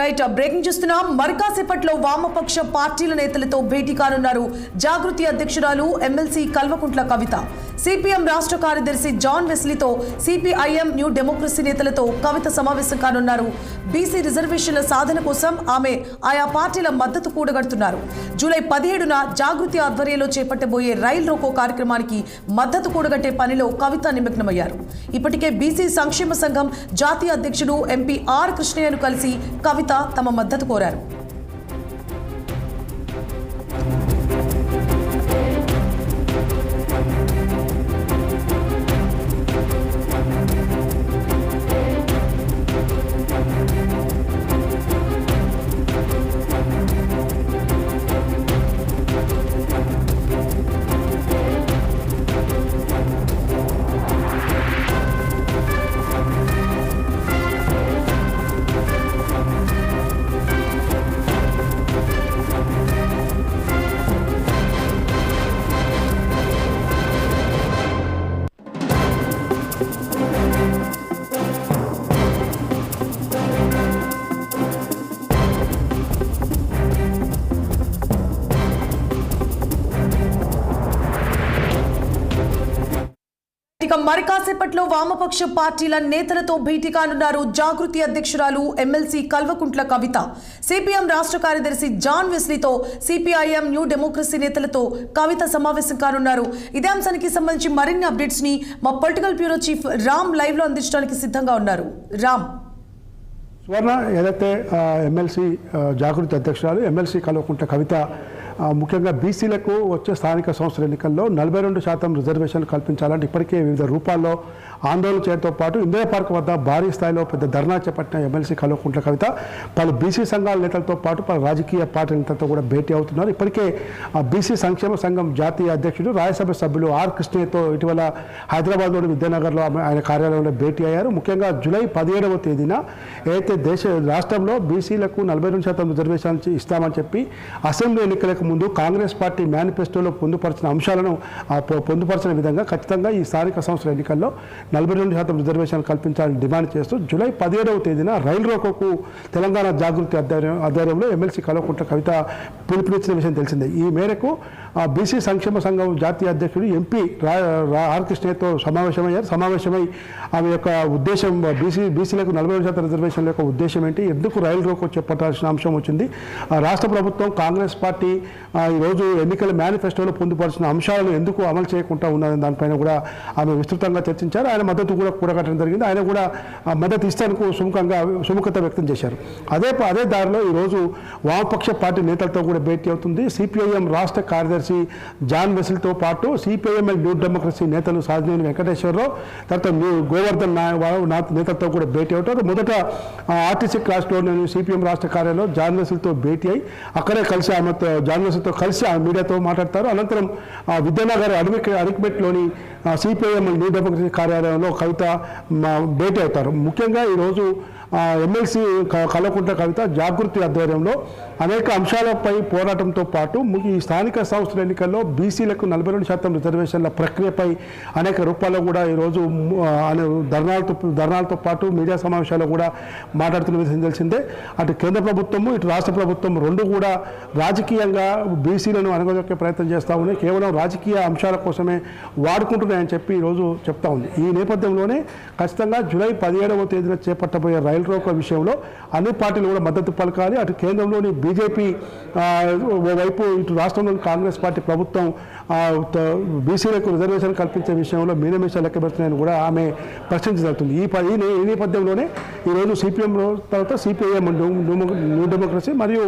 Right breaking చూస్తున్నాం. మరికాసేపట్లో వామపక్ష పార్టీల నేతలతో భేటీ కానున్నారు జాగృతి అధ్యక్షురాలు ఎమ్మెల్సీ కల్వకుంట్ల కవిత. సిపిఎం రాష్ట్ర కార్యదర్శి జాన్ వెస్లీతో సిపిఐఎం న్యూ డెమోక్రసీ నేతలతో కవిత సమావేశం కానున్నారు. బీసీ రిజర్వేషన్ల సాధన కోసం ఆమె ఆయా పార్టీల మద్దతు కూడగడుతున్నారు. జూలై పదిహేడున జాగృతి ఆధ్వర్యంలో చేపట్టబోయే రైల్ రోకో కార్యక్రమానికి మద్దతు కూడగట్టే పనిలో కవిత నిమగ్నమయ్యారు. ఇప్పటికే బీసీ సంక్షేమ సంఘం జాతీయ అధ్యక్షుడు ఎంపీ ఆర్ కృష్ణయ్యను కలిసి కవిత తమ మద్దతు కోరారు. ఇక మరి కాసేపట్లో వామపక్ష పార్టీల నేతలతో భేటీ కానున్నారు జాగృతి అధ్యక్షురాలు ఎమ్మెల్సీ కల్వకుంట్ల కవిత. సిపిఎం రాష్ట్ర కార్యదర్శి జాన్ వెస్లీతో సిపిఐఎం న్యూ డెమోక్రసీ నేతలతో కవిత సమావేశం కానున్నారు. ఇదే అంశానికి సంబంధించి మరిన్ని అప్డేట్స్ని మా పొలిటికల్ బ్యూరో చీఫ్ రామ్ లైవ్లో అందించడానికి సిద్ధంగా ఉన్నారు. రామ్. సువర్ణ ఏదైతే ఎమ్మెల్సీ జాగృతి అధ్యక్షురాలు ఎమ్మెల్సీ కల్వకుంట్ల కవిత ముఖ్యంగా బీసీలకు వచ్చే స్థానిక సంస్థల ఎన్నికల్లో నలభై రెండు శాతం రిజర్వేషన్లు కల్పించాలంటే ఇప్పటికే వివిధ రూపాల్లో ఆందోళన చేయడంతో పాటు ఇందిరా పార్క్ వద్ద భారీ స్థాయిలో పెద్ద ధర్నా చేపట్టిన ఎమ్మెల్సీ కల్వకుంట్ల కవిత పలు బీసీ సంఘాల నేతలతో పాటు పలు రాజకీయ పార్టీల నేతలతో కూడా భేటీ అవుతున్నారు. ఇప్పటికే ఆ బీసీ సంక్షేమ సంఘం జాతీయ అధ్యక్షుడు రాజ్యసభ సభ్యులు ఆర్ కృష్ణయ్యతో ఇటీవల హైదరాబాద్లోని విద్యానగర్లో ఆమె ఆయన కార్యాలయంలో భేటీ అయ్యారు. ముఖ్యంగా జూలై పదిహేడవ తేదీన ఏదైతే దేశ రాష్ట్రంలో బీసీలకు నలభై రెండు శాతం రిజర్వేషన్ ఇస్తామని చెప్పి అసెంబ్లీ ఎన్నికలకు ముందు కాంగ్రెస్ పార్టీ మేనిఫెస్టోలో పొందుపరిచిన అంశాలను పొందుపరిచిన విధంగా ఖచ్చితంగా ఈ స్థానిక సంస్థల ఎన్నికల్లో నలభై రెండు శాతం రిజర్వేషన్ కల్పించాలని డిమాండ్ చేస్తూ జూలై పదిహేడవ తేదీన రైలు రోకోకు తెలంగాణ జాగృతి ఆధ్వర్యం ఆధ్వర్యంలో ఎమ్మెల్సీ కల్వకుంట్ల కవిత పిలుపునిచ్చిన విషయం తెలిసిందే. ఈ మేరకు బీసీ సంక్షేమ సంఘం జాతీయ అధ్యక్షుడు ఎంపీ రా ఆర్ కృష్ణయ్యతో సమావేశమయ్యారు. సమావేశమై ఆమె యొక్క ఉద్దేశం బీసీ బీసీలకు నలభై శాతం రిజర్వేషన్ల యొక్క ఉద్దేశం ఏంటి? ఎందుకు రైలు రోకో చెప్పాల్సిన అంశం వచ్చింది. ఆ, రాష్ట్ర ప్రభుత్వం కాంగ్రెస్ పార్టీ ఆ, ఈరోజు ఎన్నికల మేనిఫెస్టోలో పొందుపరిచిన అంశాలను ఎందుకు అమలు చేయకుండా ఉన్నదని దానిపైన కూడా ఆమె విస్తృతంగా చర్చించారు. ఆయన మద్దతు కూడా కూడగట్టడం జరిగింది. ఆయన కూడా మద్దతు ఇస్తానికి సుముఖంగా సుముఖత వ్యక్తం చేశారు. అదే ప- అదే దారిలో ఈరోజు వామపక్ష పార్టీ నేతలతో కూడా భేటీ అవుతుంది. సిపిఐఎం రాష్ట్ర కార్యదర్శి జాన్ వెసిల్తో పాటు సిపిఐఎంఎల్ న్యూ డెమోక్రసీ నేతలు సాధినేని వెంకటేశ్వరరావు తర్వాత గోవర్ధన్ నాయ నా- నేతలతో కూడా భేటీ అవుతారు. మొదట ఆర్టీసీ క్లాస్లో నేను సిపిఎం రాష్ట్ర కార్యాలయంలో జాన్ వెసిల్తో భేటీ అయి అక్కడే కలిసి ఆమెతో జాన్ వెసిల్తో కలిసి ఆ మీడియాతో మాట్లాడతారు. అనంతరం విద్యానగర్ అడిమిక్ అరిక్మెట్లోని సిపిఐఎంఎల్ న్యూ డెమోక్రసీ కార్యాలయంలో కవిత భేటీ అవుతారు. ముఖ్యంగా ఈరోజు ఎమ్మెల్సీ క- కవిత జాగృతి ఆధ్వర్యంలో అనేక అంశాలపై పోరాటంతో పాటు ఈ స్థానిక సంస్థల ఎన్నికల్లో బీసీలకు నలభై రెండు శాతం రిజర్వేషన్ల ప్రక్రియపై అనేక రూపాల్లో కూడా ఈరోజు అనే ధర్నాలతో ధర్నాలతో పాటు మీడియా సమావేశాల్లో కూడా మాట్లాడుతున్న విషయం తెలిసిందే. అటు కేంద్ర ప్రభుత్వము ఇటు రాష్ట్ర ప్రభుత్వం రెండు కూడా రాజకీయంగా బీసీలను అనగదొక్కే ప్రయత్నం చేస్తూ ఉన్నాయి. కేవలం రాజకీయ అంశాల కోసమే వాడుకుంటున్నాయని చెప్పి ఈరోజు చెప్తా ఉంది. ఈ నేపథ్యంలోనే ఖచ్చితంగా జూలై పదిహేడవ తేదీన చేపట్టబోయే రైలు రోకో విషయంలో అన్ని పార్టీలు కూడా మద్దతు పలకాలి. అటు కేంద్రంలోని బీజేపీ ఆ, ఓవైపు ఇటు రాష్ట్రంలోని కాంగ్రెస్ పార్టీ ప్రభుత్వం బీసీలకు రిజర్వేషన్ కల్పించే విషయంలో మీనమేషాలు లెక్క పెడుతున్నాయని కూడా ఆమె ప్రశ్నించగలుగుతుంది ఈ ప- ఈ ఈ నేపథ్యంలోనే ఈరోజు సిపిఎం తర్వాత సిపిఐఎం న్యూ డెమోక్రసీ మరియు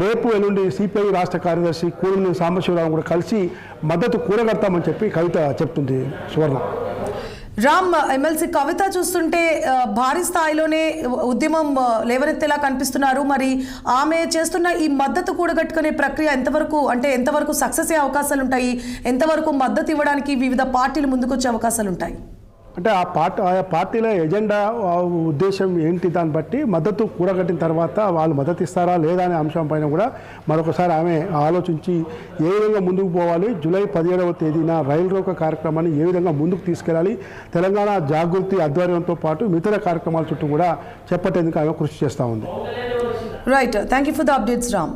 రేపు ఎల్లుండి సిపిఐ రాష్ట్ర కార్యదర్శి కూలిని సాంబశివరావు కూడా కలిసి మద్దతు కూడగడతామని చెప్పి కవిత చెప్తుంది సువర్ణ. రామ్ ఎమ్మెల్సీ కవిత చూస్తుంటే భారీ స్థాయిలోనే ఉద్యమం లేవనెత్తేలా కనిపిస్తున్నారు. మరి ఆమె చేస్తున్న ఈ మద్దతు కూడగట్టుకునే ప్రక్రియ ఎంతవరకు అంటే ఎంతవరకు సక్సెస్ అయ్యే అవకాశాలు ఉంటాయి ఎంతవరకు మద్దతు ఇవ్వడానికి వివిధ పార్టీలు ముందుకొచ్చే అవకాశాలు ఉంటాయి అంటే ఆ పార్టీ ఆయా పార్టీల ఎజెండా ఉద్దేశం ఏంటి దాన్ని బట్టి మద్దతు కూడగట్టిన తర్వాత వాళ్ళు మద్దతు ఇస్తారా లేదా అనే అంశం పైన కూడా మరొకసారి ఆమె ఆలోచించి ఏ విధంగా ముందుకు పోవాలి జూలై పదిహేడవ తేదీన రైలు రోక కార్యక్రమాన్ని ఏ విధంగా ముందుకు తీసుకెళ్ళాలి తెలంగాణ జాగృతి ఆధ్వర్యంతో పాటు ఇతర కార్యక్రమాల చుట్టూ కూడా చేపట్టేందుకు ఆమె కృషి చేస్తూ ఉంది. Right thank you for the updates Ram